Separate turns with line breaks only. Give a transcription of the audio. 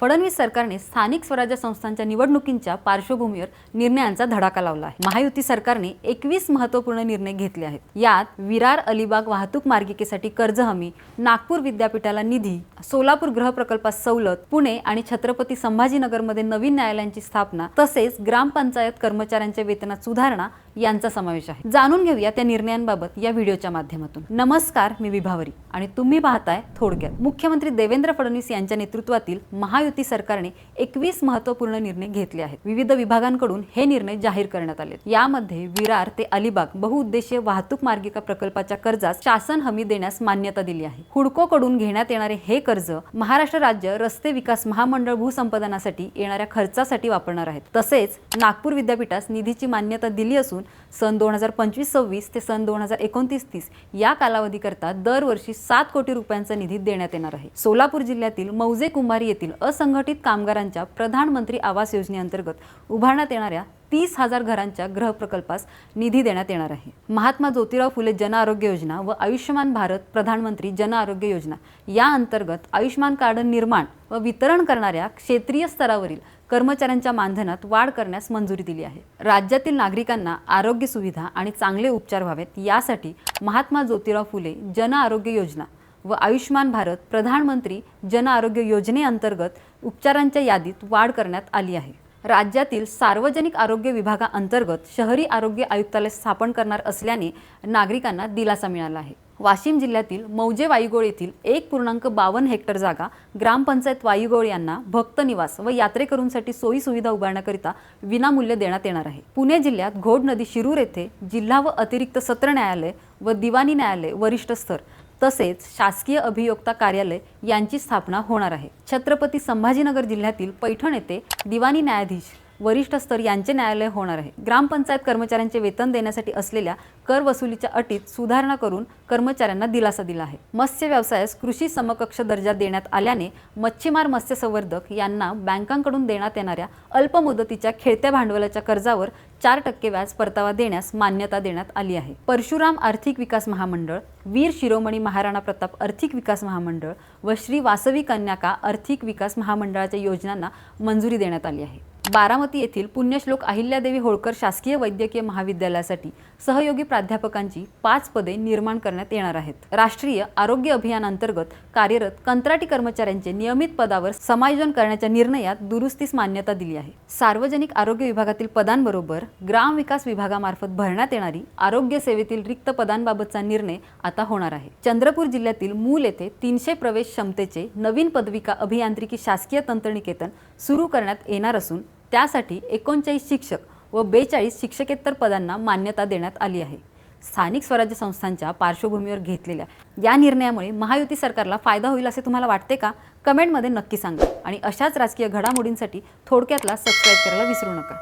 फडणवीस सरकारने स्थानिक स्वराज्य संस्थांच्या निवडणुकींच्या पार्श्वभूमीवर निर्णयांचा धडाका लावला आहे. महायुती सरकारने एकवीस महत्त्वपूर्ण निर्णय घेतले आहेत. यात विरार अलिबाग वाहतूक मार्गिकेसाठी कर्ज हमी नागपूर विद्यापीठाला निधी सोलापूर गृह प्रकल्पात सवलत पुणे आणि छत्रपती संभाजीनगरमध्ये नवीन न्यायालयांची स्थापना तसेच ग्रामपंचायत कर्मचाऱ्यांच्या वेतनात सुधारणा यांचा समावेश आहे. जाणून घेऊया त्या निर्णयांबाबत या व्हिडिओच्या माध्यमातून. नमस्कार मी विभावरी आणि तुम्ही पाहताय थोडक्यात. मुख्यमंत्री देवेंद्र फडणवीस यांच्या नेतृत्वातील महा महायुती सरकारने एकवीस महत्त्वपूर्ण निर्णय घेतले आहेत. विविध विभागांकडून हे निर्णय जाहीर करण्यात आले यामध्ये विरार ते अलिबाग बहुउद्देशीय वाहतूक मार्गिका प्रकल्पाच्या कर्जास शासन हमी देण्यास मान्यता दिली आहे. हुडकोकडून घेण्यात येणारे हे कर्ज महाराष्ट्र राज्य रस्ते विकास महामंडळ भूसंपादनासाठी येणाऱ्या खर्चासाठी वापरणार आहेत. तसेच नागपूर विद्यापीठास निधीची मान्यता दिली असून सन दोन हजार पंचवीस सव्वीस ते सन दोन हजार एकोणतीस तीस या कालावधीकरता दरवर्षी सात कोटी रुपयांचा निधी देण्यात येणार आहे. सोलापूर जिल्ह्यातील मौजे कुंभारी येथील अस असंघटित कामगारांच्या प्रधानमंत्री आवास योजनेअंतर्गत उभारण्यात येणाऱ्या तीस हजार घरांच्या गृहप्रकल्पास निधी देण्यात येणार आहे. महात्मा ज्योतिराव फुले जन आरोग्य योजना व आयुष्यमान भारत प्रधानमंत्री जन आरोग्य योजना या अंतर्गत आयुष्यमान कार्ड निर्माण व वितरण करणाऱ्या क्षेत्रीय स्तरावरील कर्मचाऱ्यांच्या मानधनात वाढ करण्यास मंजुरी दिली आहे. राज्यातील नागरिकांना आरोग्य सुविधा आणि चांगले उपचार व्हावेत यासाठी महात्मा ज्योतिराव फुले जन आरोग्य योजना व आयुष्यमान भारत प्रधानमंत्री जन आरोग्य योजनेअंतर्गत उपचारांच्या यादीत वाढ करण्यात आली आहे. राज्यातील सार्वजनिक आरोग्य विभागाअंतर्गत शहरी आरोग्य आयुक्तालय स्थापन करणार असल्याने नागरिकांना दिलासा मिळाला आहे. वाशिम जिल्ह्यातील मौजे वायुगोळ येथील एक पूर्णांक बावन्न हेक्टर जागा ग्रामपंचायत वायुगोळ यांना भक्त निवास व यात्रेकरूंसाठी सोयी सुविधा उभारण्याकरिता विनामूल्य देण्यात येणार आहे. पुणे जिल्ह्यात घोड नदी शिरूर येथे जिल्हा व अतिरिक्त सत्र न्यायालय व दिवाणी न्यायालय वरिष्ठ स्तर तसेच शासकीय अभियोक्ता कार्यालय यांची स्थापना होणार आहे. छत्रपती संभाजीनगर जिल्ह्यातील पैठण येथे दिवाणी न्यायाधीश वरिष्ठ स्तर यांचे न्यायालय होणार आहे. ग्रामपंचायत कर्मचाऱ्यांचे वेतन देण्यासाठी असलेल्या कर वसुलीच्या अटीत सुधारणा करून कर्मचाऱ्यांना दिलासा दिला आहे. मत्स्य व्यवसायास कृषी समकक्ष दर्जा देण्यात आल्याने मच्छीमार मत्स्य संवर्धक यांना बँकांकडून देण्यात येणाऱ्या अल्प मुदतीच्या खेळत्या भांडवलाच्या कर्जावर चार टक्के व्याज परतावा देण्यास मान्यता देण्यात आली आहे. परशुराम आर्थिक विकास महामंडळ वीर शिरोमणी महाराणा प्रताप आर्थिक विकास महामंडळ व श्री वासवी कन्याका आर्थिक विकास महामंडळाच्या योजनांना मंजुरी देण्यात आली आहे. बारामती येथील पुण्यश्लोक अहिल्यादेवी होळकर शासकीय वैद्यकीय महाविद्यालयासाठी सहयोगी प्राध्यापकांची पाच पदे निर्माण करण्यात येणार आहेत. राष्ट्रीय आरोग्य अभियानांतर्गत कार्यरत कंत्राटी कर्मचाऱ्यांचे नियमित पदावर समायोजन करण्याच्या निर्णयात दुरुस्तीस मान्यता दिली आहे. सार्वजनिक आरोग्य विभागातील पदांबरोबर ग्रामविकास विभागामार्फत भरण्यात येणारी आरोग्य सेवेतील रिक्त पदांबाबतचा निर्णय आता होणार आहे. चंद्रपूर जिल्ह्यातील मूल येथे तीनशे प्रवेश क्षमतेचे नवीन पदविका अभियांत्रिकी शासकीय तंत्रनिकेतन सुरू करण्यात येणार असून त्यासाठी एकोणचाळीस शिक्षक व बेचाळीस शिक्षकेतर पदांना मान्यता देण्यात आली आहे. स्थानिक स्वराज्य संस्थांच्या पार्श्वभूमीवर घेतलेल्या या निर्णयामुळे महायुती सरकारला फायदा होईल असे तुम्हाला वाटते का? कमेंटमध्ये नक्की सांगा आणि अशाच राजकीय घडामोडींसाठी थोडक्यातला सबस्क्राईब करायला विसरू नका.